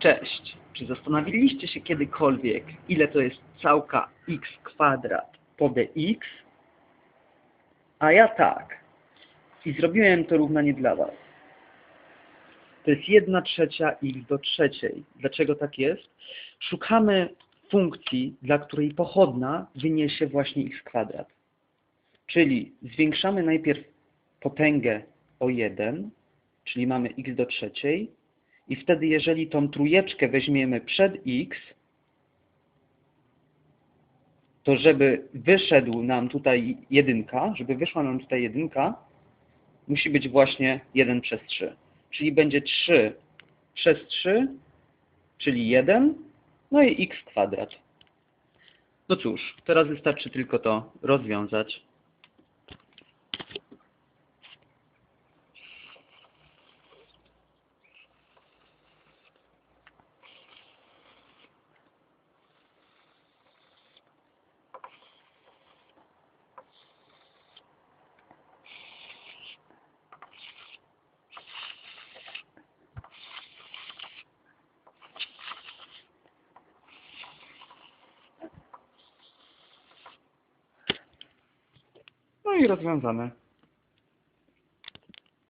Cześć! Czy zastanowiliście się kiedykolwiek, ile to jest całka x kwadrat po dx? A ja tak. I zrobiłem to równanie dla Was. To jest 1 trzecia x do trzeciej. Dlaczego tak jest? Szukamy funkcji, dla której pochodna wyniesie właśnie x kwadrat. Czyli zwiększamy najpierw potęgę o 1, czyli mamy x do trzeciej, i wtedy, jeżeli tą trójeczkę weźmiemy przed x, to żeby wyszedł nam tutaj jedynka, żeby wyszła nam tutaj jedynka, musi być właśnie 1 przez 3. Czyli będzie 3 przez 3, czyli 1, no i x kwadrat. No cóż, teraz wystarczy tylko to rozwiązać. No i rozwiązane.